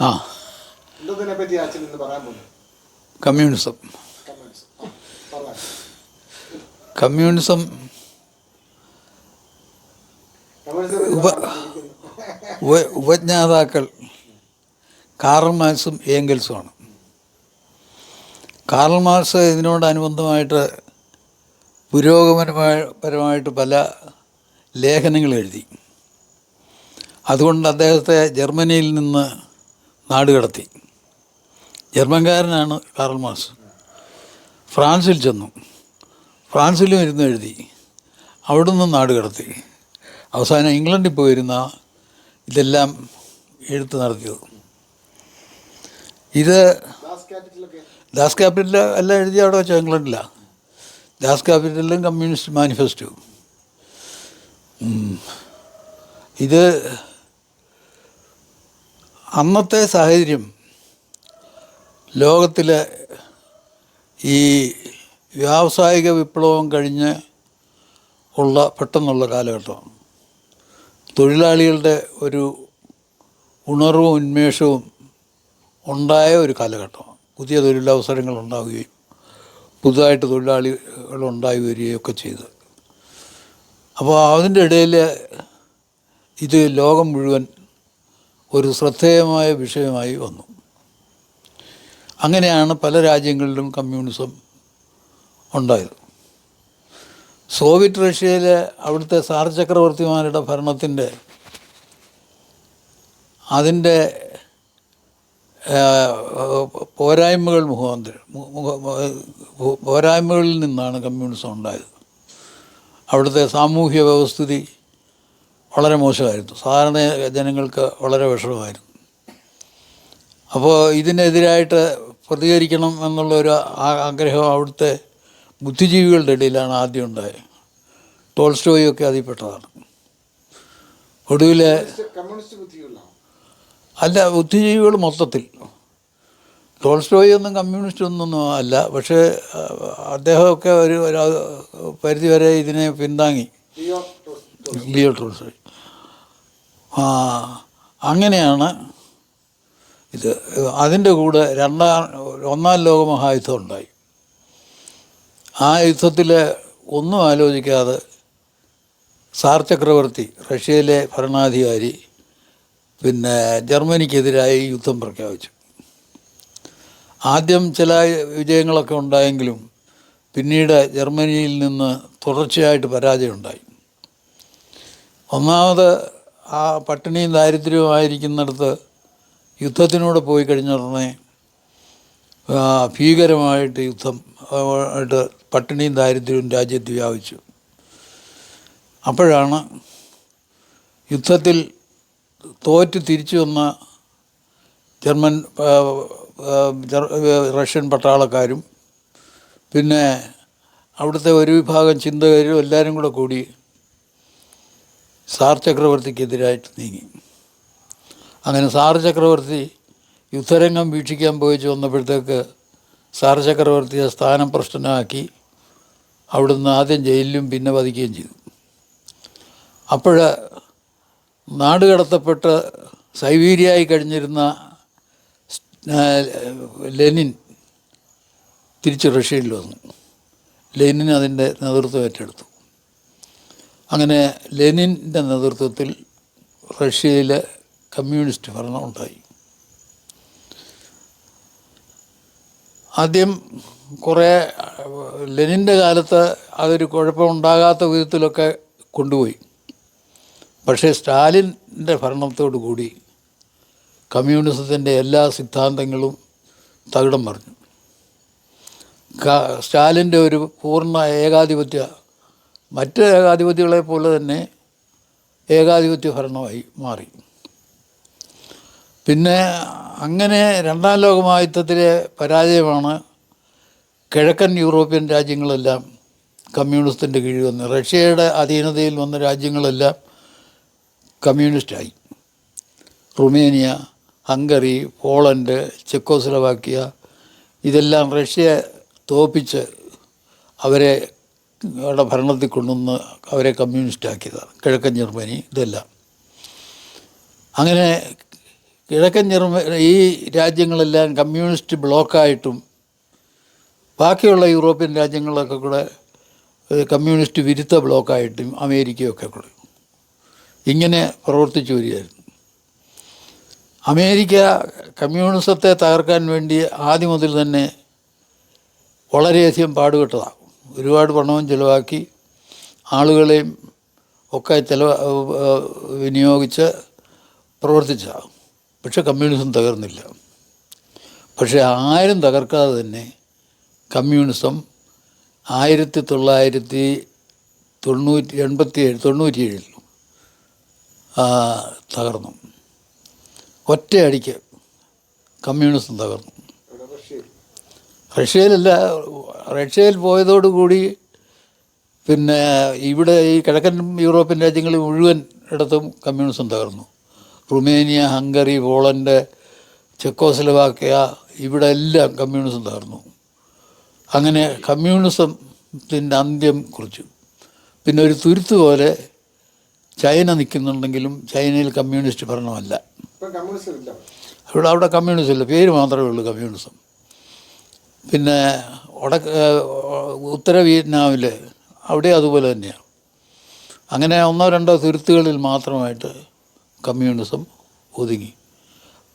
ആ. Communism. Communism. ഉപ ഉപ ഉപജ്ഞാതാക്കൾ കാറൽ മാർക്സും ഏങ്കൽസുമാണ് കാറൽ മാർക്സ് ഇതിനോടനുബന്ധമായിട്ട് പുരോഗമനപരമായിട്ട് പല ലേഖനങ്ങൾ എഴുതി. അതുകൊണ്ട് അദ്ദേഹത്തെ ജർമ്മനിയിൽ നിന്ന് നാടുകടത്തി ജർമ്മൻകാരനാണ് കാറൽ മാസ് ഫ്രാൻസിൽ ചെന്നു. ഫ്രാൻസിലും ഇരുന്ന് എഴുതി. അവിടുന്ന് നാട് കടത്തി. അവസാനം ഇംഗ്ലണ്ടിൽ പോയിരുന്ന ഇതെല്ലാം എഴുത്ത് നടത്തിയത്. ഇത് ദാസ് ക്യാപിറ്റലിൽ ദാസ് ക്യാപിറ്റൽ എല്ലാം എഴുതി അവിടെ വെച്ചാൽ ഇംഗ്ലണ്ടിലാണ് ദാസ് ക്യാപിറ്റലും കമ്മ്യൂണിസ്റ്റ് മാനിഫെസ്റ്റോ. ഇത് അന്നത്തെ സാഹചര്യം ലോകത്തിലെ ഈ വ്യാവസായിക വിപ്ലവം കഴിഞ്ഞ് ഉള്ള പെട്ടെന്നുള്ള കാലഘട്ടമാണ് തൊഴിലാളികളുടെ ഒരു ഉണർവും ഉന്മേഷവും ഉണ്ടായ ഒരു കാലഘട്ടമാണ് പുതിയ തൊഴിലവസരങ്ങൾ ഉണ്ടാവുകയും പുതുതായിട്ട് തൊഴിലാളികൾ ഉണ്ടായി വരികയൊക്കെ ചെയ്തു. അപ്പോൾ അതിന്റെ ഇടയിൽ ഇത് ലോകം മുഴുവൻ ഒരു ശ്രദ്ധേയമായ വിഷയമായി വന്നു. അങ്ങനെയാണ് പല രാജ്യങ്ങളിലും കമ്മ്യൂണിസം ഉണ്ടായത്. സോവിയറ്റ് റഷ്യയിലെ അവിടുത്തെ സാർ ചക്രവർത്തിമാരുടെ ഭരണത്തിന്റെ അതിന്റെ പോരായ്മകൾ മുഖാന്തരം പോരായ്മകളിൽ നിന്നാണ് കമ്മ്യൂണിസം ഉണ്ടായത്. അവിടുത്തെ സാമൂഹ്യ വ്യവസ്ഥിതി വളരെ മോശമായിരുന്നു. സാധാരണ ജനങ്ങൾക്ക് വളരെ വിഷമമായിരുന്നു. അപ്പോൾ ഇതിനെതിരായിട്ട് പ്രതികരിക്കണം എന്നുള്ള ഒരു ആഗ്രഹം അവിടുത്തെ ബുദ്ധിജീവികളുടെ ഇടയിലാണ് ആദ്യം ഉണ്ടായത്. ടോൾസ്റ്റോയൊക്കെ അതിൽപ്പെട്ടതാണ് ഒടുവിൽ അല്ല ബുദ്ധിജീവികൾ മൊത്തത്തിൽ. ടോൾസ്റ്റോയി ഒന്നും കമ്മ്യൂണിസ്റ്റ് ഒന്നും അല്ല. പക്ഷേ അദ്ദേഹമൊക്കെ ഒരു പരിധിവരെ ഇതിനെ പിന്താങ്ങി. ലിയോ. ആ അങ്ങനെയാണ് ഇത്. അതിന്റെ കൂടെ രണ്ടാം ഒന്നാം ലോകമഹായുദ്ധം ഉണ്ടായി. ആ യുദ്ധത്തിൽ ഒന്നും ആലോചിക്കാതെ സാർ ചക്രവർത്തി റഷ്യയിലെ ഭരണാധികാരി പിന്നെ ജർമ്മനിക്കെതിരായി യുദ്ധം പ്രഖ്യാപിച്ചു. ആദ്യം ചില വിജയങ്ങളൊക്കെ ഉണ്ടായെങ്കിലും പിന്നീട് ജർമ്മനിയിൽ നിന്ന് തുടർച്ചയായിട്ട് പരാജയമുണ്ടായി. ഒന്നാമത് ആ പട്ടിണിയും ദാരിദ്ര്യവും ആയിരിക്കുന്നിടത്ത് യുദ്ധത്തിനൂടെ പോയി കഴിഞ്ഞ ഉടനെ ഭീകരമായിട്ട് യുദ്ധം ആയിട്ട് പട്ടിണിയും ദാരിദ്ര്യവും രാജ്യത്ത് വ്യാപിച്ചു. അപ്പോഴാണ് യുദ്ധത്തിൽ തോറ്റ് തിരിച്ചു വന്ന ജർമ്മൻ റഷ്യൻ പട്ടാളക്കാരും പിന്നെ അവിടുത്തെ ഒരു വിഭാഗം ചിന്തകരും എല്ലാവരും കൂടെ കൂടി സാർ ചക്രവർത്തിക്കെതിരായിട്ട് നീങ്ങി. അങ്ങനെ സാർ ചക്രവർത്തി യുദ്ധരംഗം വീക്ഷിക്കാൻ പോയിച്ച് വന്നപ്പോഴത്തേക്ക് സാർ ചക്രവർത്തിയെ സ്ഥാനം പ്രശ്നമാക്കി അവിടുന്ന് ആദ്യം ജയിലിലും പിന്നെ വധിക്കുകയും ചെയ്തു. അപ്പോൾ നാട് കടത്തപ്പെട്ട് സൈബീരിയായി കഴിഞ്ഞിരുന്ന ലെനിൻ തിരിച്ച് റഷ്യയിൽ വന്നു. ലെനിൻ അതിന്റെ നേതൃത്വം ഏറ്റെടുത്തു. അങ്ങനെ ലെനിന്റെ നേതൃത്വത്തിൽ റഷ്യയിലെ കമ്മ്യൂണിസ്റ്റ് ഭരണം ഉണ്ടായി. ആദ്യം കുറേ ലെനിന്റെ കാലത്ത് അതൊരു കുഴപ്പമുണ്ടാകാത്ത വിധത്തിലൊക്കെ കൊണ്ടുപോയി. പക്ഷേ സ്റ്റാലിന്റെ ഭരണത്തോടു കൂടി കമ്മ്യൂണിസത്തിന്റെ എല്ലാ സിദ്ധാന്തങ്ങളും തകിടം പറഞ്ഞു സ്റ്റാലിന്റെ ഒരു പൂർണ ഏകാധിപത്യ മറ്റ് ഏകാധിപതികളെ പോലെ തന്നെ ഏകാധിപത്യ ഭരണമായി മാറി. പിന്നെ അങ്ങനെ രണ്ടാം ലോകമഹായുദ്ധത്തിലെ പരാജയമാണ് കിഴക്കൻ യൂറോപ്യൻ രാജ്യങ്ങളെല്ലാം കമ്മ്യൂണിസ്റ്റിന്റെ കീഴിൽ വന്ന് റഷ്യയുടെ അധീനതയിൽ വന്ന രാജ്യങ്ങളെല്ലാം കമ്മ്യൂണിസ്റ്റായി. റുമേനിയ ഹംഗറി പോളണ്ട് ചെക്കോസ്ലവാക്കിയ ഇതെല്ലാം റഷ്യയെ തോപ്പിച്ച് അവരെ അവരുടെ ഭരണത്തിൽ കൊണ്ടുവന്ന് അവരെ കമ്മ്യൂണിസ്റ്റാക്കിയതാണ് കിഴക്കൻ ജർമ്മനി ഇതെല്ലാം. അങ്ങനെ കിഴക്കൻ ജർമ്മ ഈ രാജ്യങ്ങളെല്ലാം കമ്മ്യൂണിസ്റ്റ് ബ്ലോക്കായിട്ടും ബാക്കിയുള്ള യൂറോപ്യൻ രാജ്യങ്ങളൊക്കെ കൂടെ കമ്മ്യൂണിസ്റ്റ് വിരുദ്ധ ബ്ലോക്കായിട്ടും അമേരിക്കയൊക്കെ കൂടെ ഇങ്ങനെ പ്രവർത്തിച്ചു വരികയായിരുന്നു. അമേരിക്ക കമ്മ്യൂണിസത്തെ തകർക്കാൻ വേണ്ടി ആദ്യം മുതൽ തന്നെ വളരെയധികം പാടുപെട്ടതാണ്. ഒരുപാട് പണവും ചിലവാക്കി ആളുകളെയും ഒക്കെ ചിലവ് വിനിയോഗിച്ച് പ്രവർത്തിച്ച. പക്ഷെ കമ്മ്യൂണിസം തകർന്നില്ല. പക്ഷേ ആരും തകർക്കാതെ തന്നെ കമ്മ്യൂണിസം ആയിരത്തി തൊള്ളായിരത്തി തൊണ്ണൂറ്റി എൺപത്തി ഏഴ് തൊണ്ണൂറ്റിയേഴിൽ തകർന്നു. ഒറ്റയടിക്ക് കമ്മ്യൂണിസം തകർന്നു. റഷ്യയിലല്ല റഷ്യയിൽ പോയതോടുകൂടി പിന്നെ ഇവിടെ ഈ കിഴക്കൻ യൂറോപ്യൻ രാജ്യങ്ങൾ മുഴുവൻ ഇടത്തും കമ്മ്യൂണിസം തകർന്നു. റുമേനിയ ഹംഗറി പോളണ്ട് ചെക്കോസ്ലവാക്യ ഇവിടെ എല്ലാം കമ്മ്യൂണിസം തകർന്നു. അങ്ങനെ കമ്മ്യൂണിസത്തിന്റെ അന്ത്യം കുറിച്ചു. പിന്നെ ഒരു തുരുത്ത് പോലെ ചൈന നിൽക്കുന്നുണ്ടെങ്കിലും ചൈനയിൽ കമ്മ്യൂണിസ്റ്റ് ഭരണമല്ല. അവിടെ അവിടെ കമ്മ്യൂണിസം ഇല്ല പേര് മാത്രമേ ഉള്ളൂ കമ്മ്യൂണിസം. പിന്നെ വടക്ക് ഉത്തര വിയറ്റ്നാമിൽ അവിടെ അതുപോലെ തന്നെയാണ് അങ്ങനെ ഒന്നോ രണ്ടോ തുരുത്തുകളിൽ മാത്രമായിട്ട് കമ്മ്യൂണിസം ഒതുങ്ങി.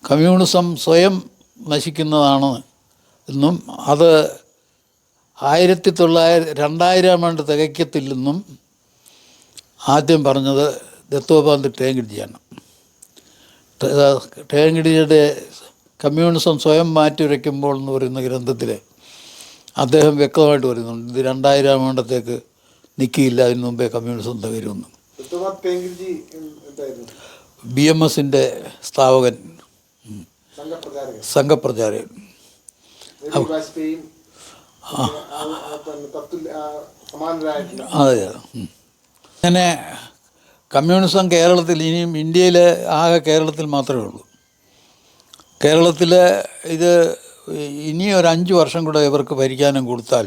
കമ്മ്യൂണിസം സ്വയം നശിക്കുന്നതാണ് എന്നും അത് ആയിരത്തി തൊള്ളായിരം രണ്ടായിരം ആണ്ട് തികയ്ക്കത്തില്ലെന്നും ആദ്യം പറഞ്ഞത് ദത്തോപാന്ത് ടേങ്കിഡിയാണ് ടേങ്കിഡിയുടെ കമ്മ്യൂണിസം സ്വയം മാറ്റിവരയ്ക്കുമ്പോൾ എന്ന് പറയുന്ന ഗ്രന്ഥത്തിൽ അദ്ദേഹം വ്യക്തമായിട്ട് പറയുന്നുണ്ട് ഇത് രണ്ടായിരം ആണ്ടത്തേക്ക് നിൽക്കിയില്ല അതിന് മുമ്പേ കമ്മ്യൂണിസം തകരുമെന്ന് ബി എം എസിന്റെ സ്ഥാപകൻ സംഘപ്രചാരകൻ. അതെ. അങ്ങനെ കമ്മ്യൂണിസം കേരളത്തിൽ ഇനിയും ഇന്ത്യയിൽ ആകെ കേരളത്തിൽ മാത്രമേ ഉള്ളൂ. കേരളത്തിൽ ഇത് ഇനി ഒരു അഞ്ച് വർഷം കൂടെ ഇവർക്ക് ഭരിക്കാനും കൊടുത്താൽ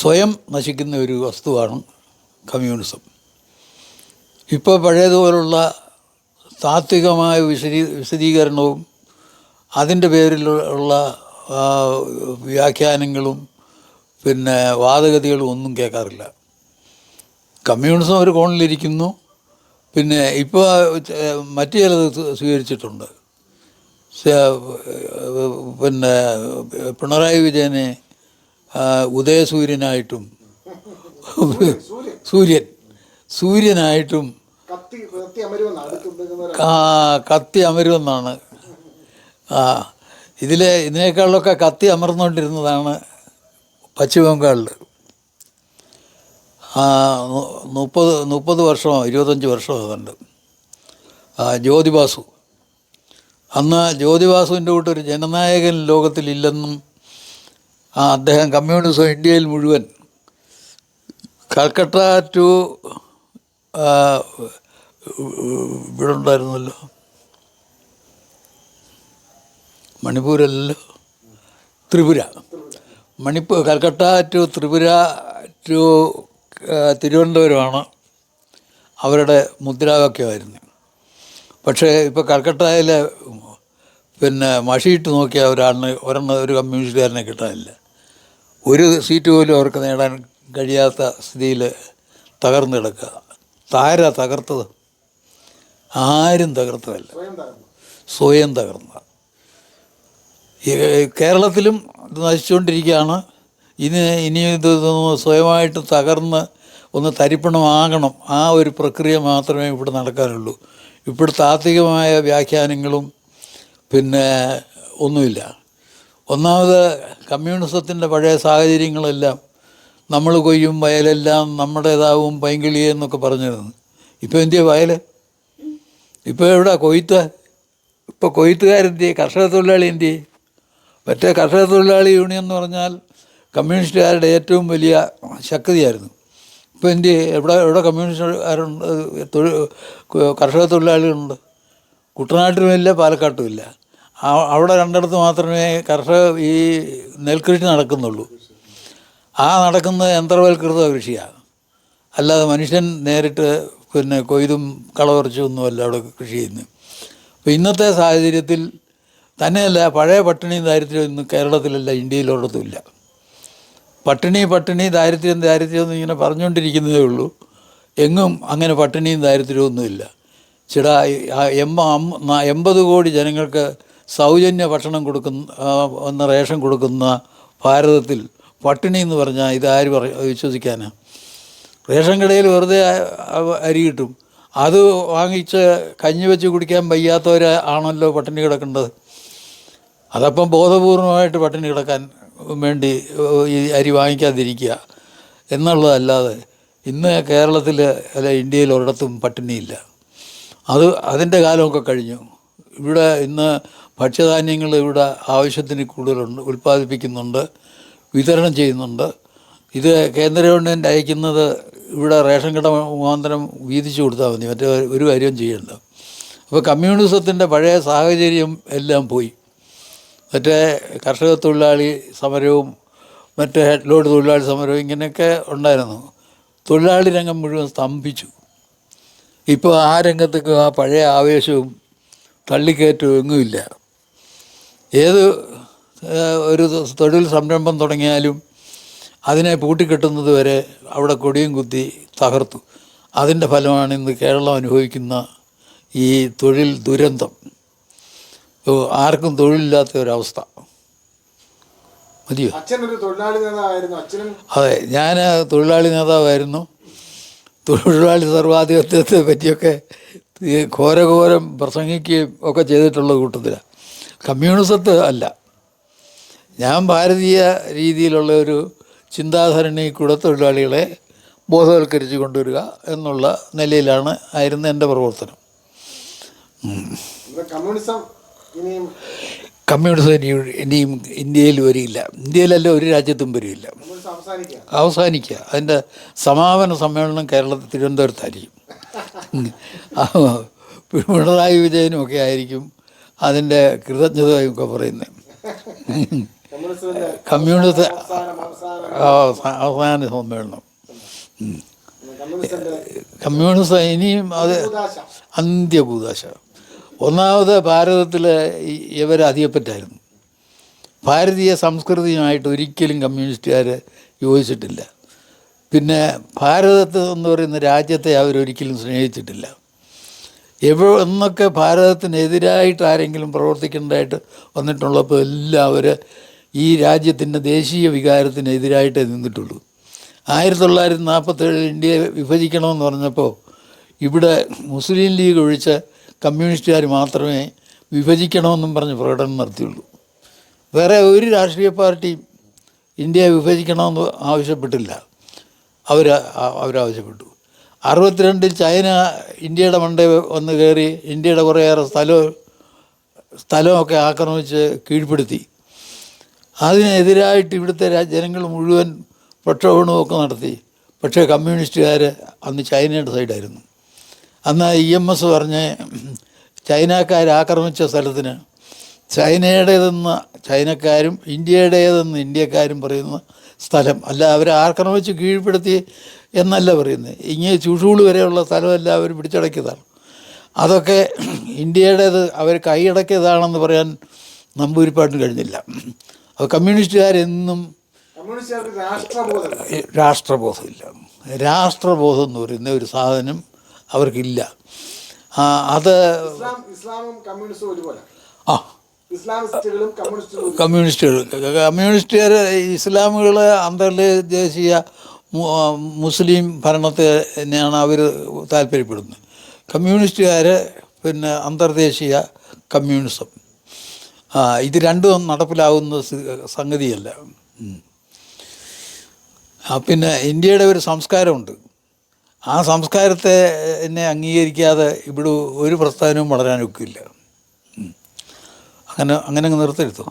സ്വയം നശിക്കുന്ന ഒരു വസ്തുവാണ് കമ്മ്യൂണിസം. ഇപ്പോൾ പഴയതുപോലുള്ള താത്വികമായ വിശദീ വിശദീകരണവും അതിന്റെ പേരിലുള്ള വ്യാഖ്യാനങ്ങളും പിന്നെ വാദഗതികളും ഒന്നും കേൾക്കാറില്ല. കമ്മ്യൂണിസം ഒരു കോണിലിരിക്കുന്നു. പിന്നെ ഇപ്പോൾ മറ്റു ചിലത് സ്വീകരിച്ചിട്ടുണ്ട്. പിന്നെ പിണറായി വിജയനെ ഉദയസൂര്യനായിട്ടും സൂര്യൻ സൂര്യനായിട്ടും ആ, കത്തി അമരുമെന്നാണ് ആ ഇതിലെ ഇതിനേക്കാളൊക്കെ കത്തി അമർന്നുകൊണ്ടിരുന്നതാണ് പശ്ചിമ ബംഗാളിൽ മുപ്പത് മുപ്പത് വർഷമോ ഇരുപത്തഞ്ച് വർഷമോ അതുണ്ട്. ആ, ജ്യോതിബാസു. അന്ന് ജ്യോതിവാസുവിന്റെ ഒരു ജനനായകൻ ലോകത്തിലില്ലെന്നും അദ്ദേഹം കമ്മ്യൂണിസം ഇന്ത്യയിൽ മുഴുവൻ കൽക്കട്ട ടു ഇവിടെ ഉണ്ടായിരുന്നല്ലോ. മണിപ്പൂരല്ലോ ത്രിപുര. മണിപ്പൂർ കൽക്കട്ട ടു ത്രിപുര ടു തിരുവനന്തപുരമാണ് അവരുടെ മുദ്രാവാക്യമായിരുന്നു പക്ഷേ ഇപ്പോൾ കൽക്കട്ടയിലെ പിന്നെ മഷിയിട്ട് നോക്കിയ ഒരാളിന് ഒരെണ്ണം ഒരു കമ്മ്യൂണിസ്റ്റുകാരനെ കിട്ടാനില്ല. ഒരു സീറ്റ് പോലും അവർക്ക് നേടാൻ കഴിയാത്ത സ്ഥിതിയിൽ തകർന്നു കിടക്കുക. താര തകർത്തത്? ആരും തകർത്തതല്ല. സ്വയം തകർന്നു. കേരളത്തിലും ഇത് നശിച്ചുകൊണ്ടിരിക്കുകയാണ്. ഇനി ഇനി ഇത് സ്വയമായിട്ട് തകർന്ന് ഒന്ന് തരിപ്പണമാകണം. ആ ഒരു പ്രക്രിയ മാത്രമേ ഇവിടെ നടക്കാനുള്ളൂ. ഇപ്പോൾ താത്വികമായ വ്യാഖ്യാനങ്ങളും പിന്നെ ഒന്നുമില്ല. ഒന്നാമത് കമ്മ്യൂണിസത്തിന്റെ പഴയ സാഹചര്യങ്ങളെല്ലാം നമ്മൾ കൊയ്യും വയലെല്ലാം നമ്മുടേതാവും പൈങ്കിളി എന്നൊക്കെ പറഞ്ഞിരുന്നു. ഇപ്പോൾ എന്തിയാ വയൽ ഇപ്പോൾ എവിടെ കൊയ്ത്ത്? ഇപ്പോൾ കൊയ്ത്തുകാരെന്തി കർഷക തൊഴിലാളി എന്തി മറ്റേ കർഷക തൊഴിലാളി യൂണിയൻ എന്ന് പറഞ്ഞാൽ കമ്മ്യൂണിസ്റ്റുകാരുടെ ഏറ്റവും വലിയ ശക്തിയായിരുന്നു. ഇപ്പോൾ എന്ത് എവിടെ എവിടെ കമ്മ്യൂണിസ്റ്റുകാരുണ്ട് തൊഴിൽ കർഷക തൊഴിലാളികളുണ്ട്. കുട്ടനാട്ടിലുമില്ല പാലക്കാട്ടുമില്ല അവിടെ രണ്ടിടത്ത് മാത്രമേ കർഷക ഈ നെൽകൃഷി നടക്കുന്നുള്ളൂ. ആ നടക്കുന്ന യന്ത്രവൽകൃത കൃഷിയാണ് അല്ലാതെ മനുഷ്യൻ നേരിട്ട് പിന്നെ കൊയ്തും അല്ല അവിടെ കൃഷി ചെയ്യുന്നത്. അപ്പോൾ ഇന്നത്തെ സാഹചര്യത്തിൽ തന്നെയല്ല പഴയ പട്ടിണിയും ദാരിദ്ര്യവും ഇന്ന് കേരളത്തിലല്ല ഇന്ത്യയിലൊരിടത്തും ഇല്ല. പട്ടിണി പട്ടിണി ദാരിദ്ര്യം ദാരിദ്ര്യം എന്ന് ഇങ്ങനെ പറഞ്ഞുകൊണ്ടിരിക്കുന്നതേ ഉള്ളൂ. എങ്ങും അങ്ങനെ പട്ടിണിയും ദാരിദ്ര്യമൊന്നുമില്ല ഒന്നുമില്ല. ചില എം എൺപത് കോടി ജനങ്ങൾക്ക് സൗജന്യ ഭക്ഷണം കൊടുക്കുന്ന എന്ന റേഷൻ കൊടുക്കുന്ന ഭാരതത്തിൽ പട്ടിണി എന്ന് പറഞ്ഞാൽ ഇതാര് പറ വിശ്വസിക്കാനാണ് റേഷൻ കടയിൽ വെറുതെ അരി കിട്ടും. അത് വാങ്ങിച്ച് കഞ്ഞി വെച്ച് കുടിക്കാൻ വയ്യാത്തവരാണല്ലോ പട്ടിണി കിടക്കേണ്ടത്. അതപ്പം ബോധപൂർവമായിട്ട് പട്ടിണി കിടക്കാൻ വേണ്ടി ഈ അരി വാങ്ങിക്കാതിരിക്കുക എന്നുള്ളതല്ലാതെ ഇന്ന് കേരളത്തിൽ അല്ല ഇന്ത്യയിൽ ഒരിടത്തും പട്ടിണിയില്ല. അത് അതിന്റെ കാലമൊക്കെ കഴിഞ്ഞു. ഇവിടെ ഇന്ന് ഭക്ഷ്യധാന്യങ്ങൾ ഇവിടെ ആവശ്യത്തിന് കൂടുതലുണ്ട് ഉൽപ്പാദിപ്പിക്കുന്നുണ്ട് വിതരണം ചെയ്യുന്നുണ്ട്. ഇത് കേന്ദ്ര ഗവൺമെന്റ് അയക്കുന്നത് ഇവിടെ റേഷൻ കട മുഖാന്തരം വീതിച്ചു കൊടുത്താൽ മതി മറ്റേ ഒരു കാര്യവും ചെയ്യണ്ട. അപ്പോൾ കമ്മ്യൂണിസത്തിന്റെ പഴയ സാഹചര്യം എല്ലാം പോയി. മറ്റേ കർഷക തൊഴിലാളി സമരവും മറ്റേ ഹെഡ്ലോഡ് തൊഴിലാളി സമരവും ഇങ്ങനെയൊക്കെ ഉണ്ടായിരുന്നു. തൊഴിലാളി രംഗം മുഴുവൻ സ്തംഭിച്ചു. ഇപ്പോൾ ആ രംഗത്തേക്ക് ആ പഴയ ആവേശവും തള്ളിക്കയറ്റവും എങ്ങുമില്ല ഏത് ഒരു തൊഴിൽ സംരംഭം തുടങ്ങിയാലും അതിനെ പൂട്ടിക്കെട്ടുന്നത് വരെ അവിടെ കൊടിയും കുത്തി തകർത്തു. അതിന്റെ ഫലമാണ് ഇന്ന് കേരളം അനുഭവിക്കുന്ന ഈ തൊഴിൽ ദുരന്തം. ആർക്കും തൊഴിലില്ലാത്ത ഒരവസ്ഥ. മതിയോ? അതെ ഞാൻ തൊഴിലാളി നേതാവായിരുന്നു. തൊഴിലാളി സർവാധിപത്യത്തെ പറ്റിയൊക്കെ ഘോരഘോരം പ്രസംഗിക്കുകയും ഒക്കെ ചെയ്തിട്ടുള്ള കൂട്ടത്തിലാണ് കമ്മ്യൂണിസത്ത് അല്ല. ഞാൻ ഭാരതീയ രീതിയിലുള്ള ഒരു ചിന്താധരണി കൂടെ തൊഴിലാളികളെ ബോധവൽക്കരിച്ച് കൊണ്ടുവരിക എന്നുള്ള നിലയിലാണ് ആയിരുന്നു എന്റെ പ്രവർത്തനം. കമ്മ്യൂണിസം കമ്മ്യൂണിസം ഇനി ഇനിയും ഇന്ത്യയിൽ വരില്ല. ഇന്ത്യയിലല്ല ഒരു രാജ്യത്തും വരില്ല. അവസാനിക്കുക. അതിന്റെ സമാപന സമ്മേളനം കേരളത്തിൽ തിരുവനന്തപുരത്തായിരിക്കും. പിണറായി വിജയനും ഒക്കെ ആയിരിക്കും അതിന്റെ കൃതജ്ഞതയും ഒക്കെ പറയുന്നത് കമ്മ്യൂണിസ്റ്റ് അവസാനം സമ്മേളനം. കമ്മ്യൂണിസം ഇനിയും അത് ഉദാശ അന്ത്യകൂദാശ ഒന്നാമത് ഭാരതത്തിൽ ഇവർ അധികപ്പറ്റായിരുന്നു ഭാരതീയ സംസ്കൃതിയുമായിട്ട് ഒരിക്കലും കമ്മ്യൂണിസ്റ്റുകാർ യോജിച്ചിട്ടില്ല. പിന്നെ ഭാരതത്ത് എന്ന് പറയുന്ന രാജ്യത്തെ അവരൊരിക്കലും സ്നേഹിച്ചിട്ടില്ല. എവിടെ എന്നൊക്കെ ഭാരതത്തിനെതിരായിട്ട് ആരെങ്കിലും പ്രവർത്തിക്കേണ്ടതായിട്ട് വന്നിട്ടുള്ളപ്പോൾ എല്ലാം അവർ ഈ രാജ്യത്തിന്റെ ദേശീയ വികാരത്തിനെതിരായിട്ടേ നിന്നിട്ടുള്ളൂ. ആയിരത്തി തൊള്ളായിരത്തി നാൽപ്പത്തേഴിൽ ഇന്ത്യയെ വിഭജിക്കണമെന്ന് പറഞ്ഞപ്പോൾ ഇവിടെ മുസ്ലിം ലീഗ് ഒഴിച്ച് കമ്മ്യൂണിസ്റ്റുകാർ മാത്രമേ വിഭജിക്കണമെന്നും പറഞ്ഞ് പ്രകടനം നടത്തിയുള്ളൂ. വേറെ ഒരു രാഷ്ട്രീയ പാർട്ടിയും ഇന്ത്യയെ വിഭജിക്കണമെന്ന് ആവശ്യപ്പെട്ടില്ല. അവർ അവരാവശ്യപ്പെട്ടു. അറുപത്തിരണ്ടിൽ ചൈന ഇന്ത്യയുടെ മണ്ടേ വന്ന് കയറി ഇന്ത്യയുടെ കുറേയേറെ സ്ഥലവും സ്ഥലമൊക്കെ ആക്രമിച്ച് കീഴ്പ്പെടുത്തി. അതിനെതിരായിട്ട് ഇവിടുത്തെ ജനങ്ങൾ മുഴുവൻ പ്രക്ഷോഭണമൊക്കെ നടത്തി. പക്ഷേ കമ്മ്യൂണിസ്റ്റുകാർ അന്ന് ചൈനയുടെ സൈഡായിരുന്നു. അന്ന് ഇ എം എസ് പറഞ്ഞ് ചൈനക്കാർ ആക്രമിച്ച സ്ഥലത്തിന് ചൈനയുടേതെന്ന് ചൈനക്കാരും ഇന്ത്യയുടേതെന്ന് ഇന്ത്യക്കാരും പറയുന്ന സ്ഥലം. അല്ല അവർ ആക്രമിച്ച് കീഴ്പ്പെടുത്തി എന്നല്ല പറയുന്നത്. ഇങ്ങനെ ചുഷൂൾ വരെയുള്ള സ്ഥലമെല്ലാം അവർ പിടിച്ചടക്കിയതാണ്. അതൊക്കെ ഇന്ത്യയുടേത് അവർ കൈയടക്കിയതാണെന്ന് പറയാൻ നമ്പൂരിപ്പാട്ടിന് കഴിഞ്ഞില്ല. അപ്പോൾ കമ്മ്യൂണിസ്റ്റുകാരെന്നും രാഷ്ട്രബോധമില്ല. രാഷ്ട്രബോധം എന്ന് പറയുന്ന ഒരു സാധനം അവർക്കില്ല. അത് ആ. കമ്മ്യൂണിസ്റ്റുകൾ കമ്മ്യൂണിസ്റ്റുകാർ ഇസ്ലാമുകൾ അന്തർദേശീയ മുസ്ലിം ഭരണത്തിനാണ് അവർ താല്പര്യപ്പെടുന്നത്. കമ്മ്യൂണിസ്റ്റുകാർ പിന്നെ അന്തർദേശീയ കമ്മ്യൂണിസം. ഇത് രണ്ടും നടപ്പിലാവുന്ന സംഗതിയല്ല. പിന്നെ ഇന്ത്യയുടെ ഒരു സംസ്കാരമുണ്ട്. ആ സംസ്കാരത്തെ എന്നെ അംഗീകരിക്കാതെ ഇവിടെ ഒരു പ്രസ്ഥാനവും വളരാൻ ഒക്കില്ല. അങ്ങനെ അങ്ങനെ അങ്ങ് നിർത്തരുത്തോ